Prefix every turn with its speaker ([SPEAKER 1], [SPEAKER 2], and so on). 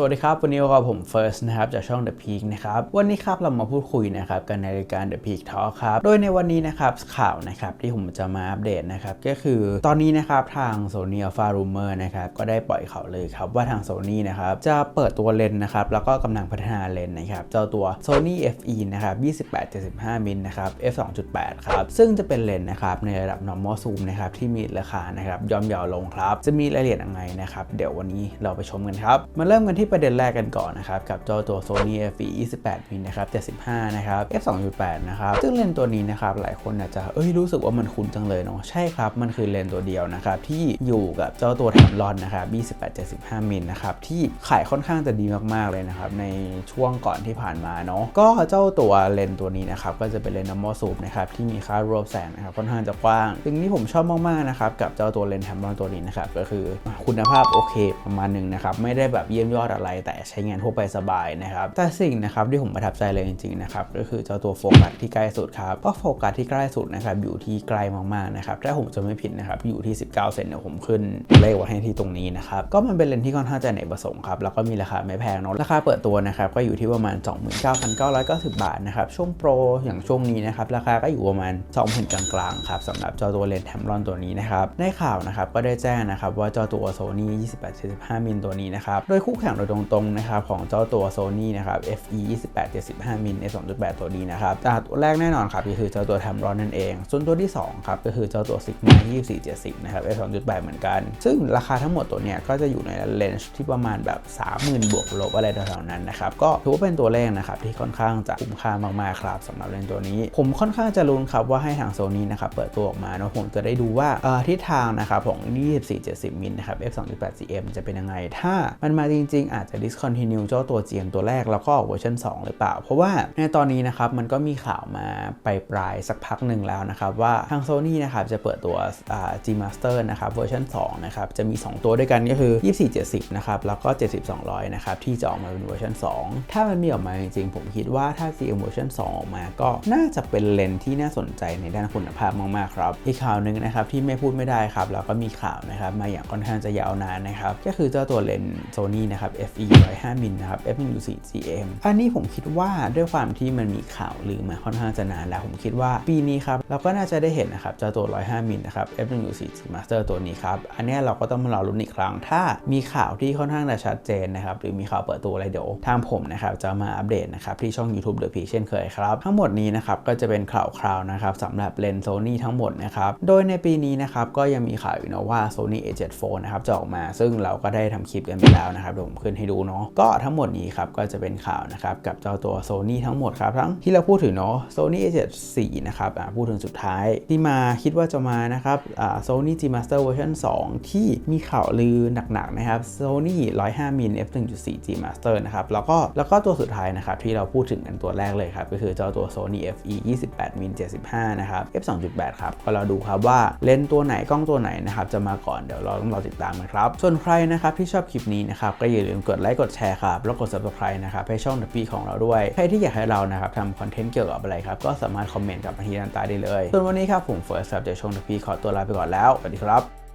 [SPEAKER 1] สวัสดีครับ วันนี้กับผม First นะครับ จากช่อง The Peak นะครับ วันนี้ครับเรามาพูดคุยนะครับกันในรายการ The Peak Talk ครับ โดยในวันนี้นะครับข่าวนะครับที่ผมจะมาอัปเดตนะครับ ก็คือตอนนี้นะครับทาง Sony Alpha Rumor นะครับก็ได้ปล่อยข่าวเลยครับ ว่าทาง Sony นะครับจะเปิดตัวเลนส์นะครับ แล้วก็กำลังพัฒนาเลนส์นะครับ เจ้าตัว Sony FE นะครับ28-75มิลนะครับ f 2.8ครับซึ่งจะเป็นเลนส์นะครับในระดับ normal zoom นะครับที่มีราคานะครับย่อมเยาวลงครับจะมีรายละเอียดยังไงนะครับเดี๋ยววันนี้เราไปชมกันครับมาเริ่มกันที่ประเด็นแรกกันก่อนนะครับกับเจ้าตัว Sony FE 28มิลนะครับ75นะครับ f 2.8นะครับซึ่งเลนส์ตัวนี้นะครับหลายคนอาจจะเอ้ยรู้สึกว่ามันคุ้นจังเลยเนาะใช่ครับ มันคือเลนส์ตัวเดียวนะครับที่อยู่กับเจ้าตัวแถมรอนนะครับ28 75มิลนะครับที่ขายค่อนข้างจะดีมากๆเลยนะครับในช่วงก่อนที่ผ่านมาเนาะก็เจ้าตัวเลนส์ตัวนี้นะครับก็จะเป็นเลนส์ normal zoom นะครับที่มีค่ารวบแสงนะครับค่อนข้างจะกว้างสิ่งที่ผมชอบมากๆนะครับกับเจ้าตัวเลนส์แถมรอนตัวนี้นะครับก็คือคุณภาพโอเคประมาณหนึงนะครับไม่ได้แบบเยี่ยมยอดอะไร แต่ใช้งานทั่วไปสบายนะครับแต่สิ่งนะครับที่ผมประทับใจเลยจริงๆนะครับก็คือเจ้าตัวโฟกัสที่ใกล้สุดครับก็โฟกัสที่ใกล้สุดนะครับอยู่ที่ใกล้มากๆนะครับถ้าผมจะไม่ผิดนะครับอยู่ที่ 19 เซนเดี๋ยวผมขึ้นเลขไว้ให้ที่ตรงนี้นะครับก็มันเป็นเลนส์ที่ค่อนข้างจะเนประสงค์ครับแล้วก็มีราคาไม่แพงเนาะราคาเปิดตัวนะครับก็อยู่ที่ประมาณ 29,990 บาทนะครับช่วงโปรอย่างช่วงนี้นะครับราคาก็อยู่ประมาณ2,000กลางๆครับสำหรับเจ้าตัวเลนส์แทมรอนตัวนี้นะครับในข่าวนะครับก็ได้แจ้งนะครับว่าเจ้าตัว Sony 28-75มิลตัวนี้นะครับโดยคู่แข่งโดยตรงๆนะครับของเจ้าตัว Sony นะครับ FE 28-75มิล f 2.8 ตัวนี้นะครับจากตัวแรกแน่นอนครับก็คือเจ้าตัวแทมรอนนั่นเอง ส่วนตัวที่2ครับก็คือเจ้าตัว Sigma 2470นะครับ f 2.8เหมือนกัน ซึ่งราคาทั้งหมดตัวเนี้ยก็จะอยู่ในเลนส์ที่ประมาณแบบ 30,000 บวกลบอะไรแถวๆนั้นนะครับก็ถือว่าเป็นตัวเลขนะครับที่ค่อนข้างจะคุ้มค่ามากๆครับสำหรับเลนส์ตัวนี้ ผมค่อนข้างจะลุ้นครับว่าให้ทาง Sony นะครับเปิดตัวออกมาเนาะผมจะได้ดูว่าเอ่อทิศทางนะครับของ 2470มิลนะครับ f 2.8 cm จะเป็นยังไง ถ้ามันมาจริงอาจจะ discontinue เจ้าตัว GM ตัวแรกแล้วก็เวอร์ชัน2 หรือเปล่า เพราะว่าในตอนนี้นะครับมันก็มีข่าวมาไปปลายสักพักหนึ่งแล้วนะครับ ว่าทาง Sony นะครับจะเปิดตัว G Master นะครับเวอร์ชัน2นะครับจะมี 2 ตัวด้วยกันก็คือ 2470 นะครับแล้วก็ 7200 นะครับที่จะออกมาเป็นเวอร์ชัน2 ถ้ามันมีออกมาจริงๆ ผมคิดว่าถ้า GM เวอร์ชัน2 ออกมาก็น่าจะเป็นเลนส์ที่น่าสนใจในด้านคุณภาพมากๆครับอีกข่าวหนึ่งนะครับที่ไม่พูดไม่ได้ครับแล้วก็มีข่าวนะครับมาอย่างค่อนข้างจะยาวนานนะครับก็คือเจ้าตัวเลน Sony นะครับ FE 105มิลนะครับ f1.4 GM อันนี้ผมคิดว่าด้วยความที่มันมีข่าวลือมาค่อนข้างจะนานแล้วผมคิดว่าปีนี้ครับเราก็น่าจะได้เห็นนะครับเจ้าตัว 105มิลนะครับ f1.4 G Master ตัวนี้ครับ อันนี้เราก็ต้องมารอลุ้นอีกครั้ง ถ้ามีข่าวที่ค่อนข้างจะชัดเจนนะครับหรือมีข่าวเปิดตัวอะไรเดี๋ยวทางผมนะครับจะมาอัปเดตนะครับที่ช่อง YouTube The P เช่นเคยครับ ทั้งหมดนี้นะครับก็จะเป็นข่าวคราวนะครับสำหรับเลนส์ Sony ทั้งหมดนะครับโดยในปีนี้นะครับก็ยังมีข่าวอยู่นะว่า Sony A7 IV นะครับจะออกมา ซึ่งเราก็ได้ทำคลิปกันไปแล้วนะครับเดี๋ยวผมขึ้นให้ดูเนาะก็ทั้งหมดนี้ครับก็จะเป็นข่าวนะครับกับเจ้าตัว Sony ทั้งหมดครับทั้งที่เราพูดถึงเนาะ Sony A7 4 นะครับพูดถึงสุดท้ายที่มาคิดว่าจะมานะครับอ่า Sony G Master Version 2 ที่มีข่าวลือหนักๆนะครับ Sony 105มิล f 1.4 G Master นะครับแล้วก็แล้วก็ตัวสุดท้ายนะครับที่เราพูดถึงกันตัวแรกเลยครับก็คือเจ้าตัว Sony FE 28มิล75นะครับ f 2.8ครับก็เราดูครับว่าเลนตัวไหนกล้องตัวไหนนะครับจะมาก่อนเดี๋ยวเราต้องรอติดตามกันครับส่วนใครนะครับที่ชอบคลิปนี้นะครับก็อย่าลืมกดไลค์กดแชร์ครับแล้วกด subscribe นะครับให้ช่องเดอะปีของเราด้วย ใครที่อยากให้เรานะครับทำคอนเทนต์เกี่ยวกับอะไรครับก็สามารถคอมเมนต์กับมาที่ด้านใต้ได้เลยส่วนวันนี้ครับผมเฟิร์สครับจากช่องเดอะปีขอตัวลาไปก่อนแล้วสวัสดีครับ